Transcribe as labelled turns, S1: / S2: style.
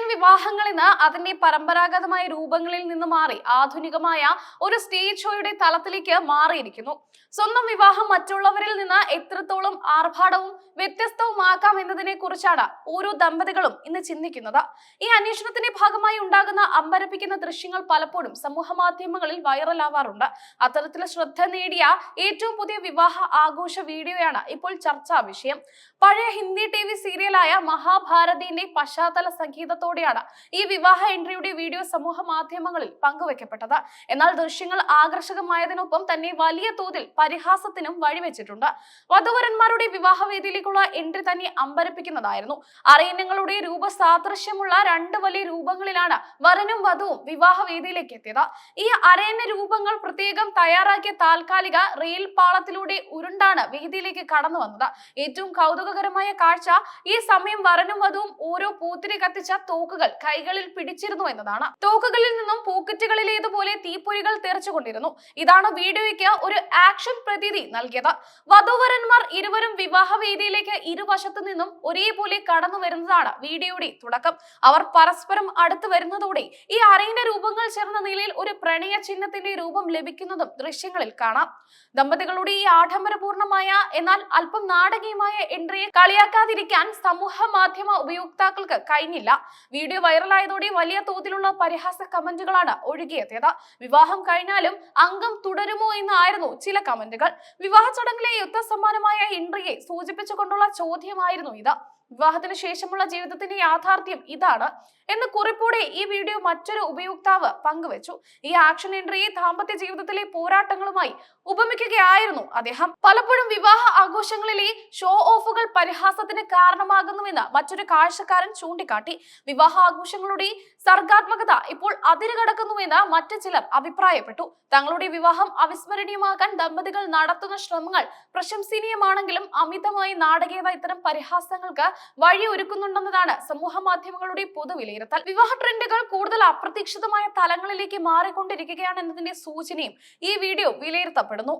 S1: Indian വിവാഹങ്ങൾ ഇന്ന് അതിന്റെ പരമ്പരാഗതമായ രൂപങ്ങളിൽ നിന്ന് മാറി ആധുനികമായ ഒരു സ്റ്റേജ് ഷോയുടെ തലത്തിലേക്ക് മാറിയിരിക്കുന്നു. സ്വന്തം വിവാഹം മറ്റുള്ളവരിൽ നിന്ന് എത്രത്തോളം ആർഭാടവും വ്യത്യസ്തവുമാക്കാം എന്നതിനെ കുറിച്ചാണ് ഓരോ ദമ്പതികളും ഇന്ന് ചിന്തിക്കുന്നത്. ഈ അന്വേഷണത്തിന്റെ ഭാഗമായി ഉണ്ടാകുന്ന അമ്പരപ്പിക്കുന്ന ദൃശ്യങ്ങൾ പലപ്പോഴും സമൂഹ മാധ്യമങ്ങളിൽ വൈറലാവാറുണ്ട്. അത്തരത്തിൽ ശ്രദ്ധ നേടിയ ഏറ്റവും പുതിയ വിവാഹ ആഘോഷ വീഡിയോയാണ് ഇപ്പോൾ ചർച്ചാ വിഷയം. പഴയ ഹിന്ദി ടി വി മഹാഭാരതിന്റെ പശ്ചാത്തല സംഗീതത്തോടെയാണ് ഈ വിവാഹ എൻട്രിയുടെ വീഡിയോ സമൂഹ മാധ്യമങ്ങളിൽ പങ്കുവെക്കപ്പെട്ടത്. എന്നാൽ ദൃശ്യങ്ങൾ ആകർഷകമായതിനൊപ്പം തന്നെ വലിയ തോതിൽ പരിഹാസത്തിനും വഴിവെച്ചിട്ടുണ്ട്. വധുവരന്മാരുടെ വിവാഹവേദിയിലേക്കുള്ള എൻട്രി തന്നെ അമ്പരപ്പിക്കുന്നതായിരുന്നു. അരയന്നങ്ങളുടെ രൂപസാദൃശ്യമുള്ള രണ്ട് വലിയ രൂപങ്ങളിലാണ് വരനും വധുവും വിവാഹവേദിയിലേക്ക് എത്തിയത്. ഈ അരയന്ന രൂപങ്ങൾ പ്രത്യേകം തയ്യാറാക്കിയ താൽക്കാലിക റെയിൽ പാളത്തിലൂടെ ഉരുണ്ടാണ് വേദിയിലേക്ക് കടന്നു വന്നത് ഏറ്റവും കൗതുകകരമായ കാഴ്ച ഈ സമയം വരനും വധുവും ഓരോ പൂത്തിരി കത്തിച്ച തോക്കുകൾ കൈകളിൽ പിടിച്ചിരുന്നു എന്നതാണ്. തോക്കുകളിൽ നിന്നും പൂക്കറ്റുകളിലേതുപോലെ തീപ്പൊരികൾ തെറിച്ചുകൊണ്ടിരുന്നു. ഇതാണ് വീഡിയോയ്ക്ക് ഒരു ആക്ഷൻ പ്രതീതി നൽകിയത്. വധുവരന്മാർ ഇരുവരും വിവാഹവേദിയിലേക്ക് ഇരുവശത്തു നിന്നും ഒരേപോലെ കടന്നു വരുന്നതാണ് വീഡിയോയുടെ തുടക്കം. അവർ പരസ്പരം അടുത്തു വരുന്നതോടെ ഈ അരയിന്റെ രൂപങ്ങൾ ചേർന്ന നിലയിൽ ഒരു പ്രണയ ചിഹ്നത്തിന്റെ രൂപം ലഭിക്കുന്നതും ദൃശ്യങ്ങളിൽ കാണാം. ദമ്പതികളുടെ ഈ ആഡംബരപൂർണമായ എന്നാൽ അല്പം നാടകീയമായ എൻട്രിയെ കളിയാക്കാതിരിക്കാൻ സമൂഹ മാധ്യമ ഉപയോക്താക്കൾക്ക് കഴിഞ്ഞില്ല. വീഡിയോ വൈറലായതോടെ വലിയ തോതിലുള്ള പരിഹാസ കമന്റുകളാണ് ഒഴുകിയെത്തിയത്. വിവാഹം കഴിഞ്ഞാലും അംഗം തുടരുമോ എന്നായിരുന്നു ചില കമന്റുകൾ. വിവാഹ ചടങ്ങിലെ യുദ്ധസമ്മാനമായ എൻട്രിയെ സൂചിപ്പിച്ചുകൊണ്ടുള്ള ചോദ്യമായിരുന്നു ഇത്. വിവാഹത്തിന് ശേഷമുള്ള ജീവിതത്തിന്റെ യാഥാർത്ഥ്യം ഇതാണ് എന്ന് കുറിപ്പോടെ ഈ വീഡിയോ മറ്റൊരു ഉപയോക്താവ് പങ്കുവച്ചു. ഈ ആക്ഷൻ എൻട്രിയെ ദാമ്പത്യ ജീവിതത്തിലെ പോരാട്ടങ്ങളുമായി ഉപമിക്കുകയായിരുന്നു അദ്ദേഹം. പലപ്പോഴും വിവാഹ ആഘോഷങ്ങളിലെ ഷോ ഓഫുകൾ പരിഹാസത്തിന് കാരണമാകുന്നുവെന്ന് മറ്റൊരു കാഴ്ചക്കാരൻ ചൂണ്ടിക്കാട്ടി. വിവാഹ ആഘോഷങ്ങളുടെ സർഗാത്മകത ഇപ്പോൾ അതിരുകടക്കുന്നുവെന്ന് മറ്റു ചിലർ അഭിപ്രായപ്പെട്ടു. തങ്ങളുടെ വിവാഹം അവിസ്മരണീയമാക്കാൻ ദമ്പതികൾ നടത്തുന്ന ശ്രമങ്ങൾ പ്രശംസനീയമാണെങ്കിലും അമിതമായി നാടകീയത ഇത്തരം പരിഹാസങ്ങൾക്ക് വഴി ഒരുക്കുന്നുണ്ടെന്നതാണ് സമൂഹ മാധ്യമങ്ങളുടെ പൊതുവിലയിരുത്തൽ. വിവാഹ ട്രെൻഡുകൾ കൂടുതൽ അപ്രതീക്ഷിതമായ തലങ്ങളിലേക്ക് മാറിക്കൊണ്ടിരിക്കുകയാണ് എന്നതിന്റെ സൂചനയും ഈ വീഡിയോ വിലയിരുത്തപ്പെടുന്നു.